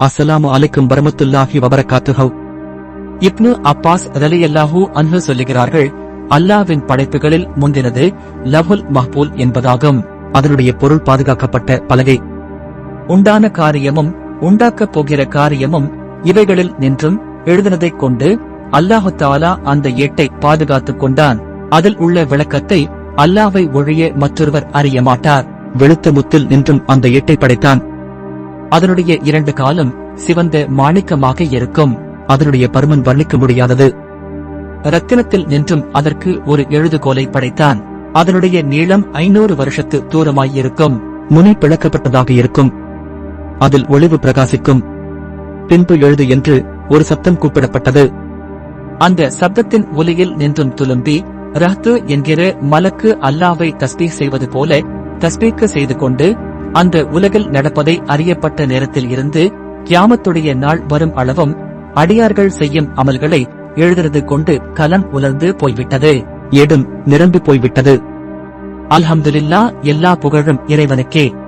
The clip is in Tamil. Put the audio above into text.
அஸ்ஸலாமு அலைக்கும் வரமத்துல்லாஹி வபரகாத்துஹவ் இப்னு அப்பாஸ் ரலியல்லாஹு அன்ஹு சொல்லுகிறார்கள் அல்லாவின் படைப்புகளில் முந்தினது லஹுல் மஹ்பூல் என்பதாகும். அதனுடைய பொருள் பாதுகாக்கப்பட்ட பலகை. உண்டான காரியமும் உண்டாக்கப் போகிற காரியமும் இவைகளில் நின்றும் எழுதினதைக் கொண்டு அல்லாஹு தாலா அந்த எட்டை பாதுகாத்துக் கொண்டான். அதில் உள்ள விளக்கத்தை அல்லாவை ஒழிய மற்றொருவர் அறிய மாட்டார். வெளுத்த முத்தில் நின்றும் அந்த எட்டை படைத்தான். அதனுடைய இரண்டு காலம் சிவந்த மாணிக்கமாக இருக்கும். அதனுடைய பருமன் வர்ணிக்க முடியாதது. ரத்தினத்தில் நின்றும் அதற்கு ஒரு எழுதுகோலை படைத்தான். அதனுடைய நீளம் ஐநூறு வருஷத்து தூரமாயிருக்கும். முனி பிளக்கப்பட்டதாக இருக்கும். அதில் ஒளிவு பிரகாசிக்கும். பின்பு எழுது என்று ஒரு சப்தம் கூப்பிடப்பட்டது. அந்த சப்தத்தின் ஒலியில் நின்றும் துலும்பி ரஹ்து என்கிற மலக்கு அல்லாவை தஸ்பீக் செய்வது போல தஸ்பீக்கு செய்து கொண்டு அந்த உலகில் நடப்பதை அறியப்பட்ட நேரத்தில் இருந்து கியாமத்துடைய நாள் வரும் அளவும் அடியார்கள் செய்யும் அமல்களை எழுதுறது கொண்டு கலம் உலர்ந்து போய்விட்டது. எடும் நிரம்பி போய்விட்டது. அல்ஹம்துலில்லா எல்லா புகழும் இறைவனுக்கே.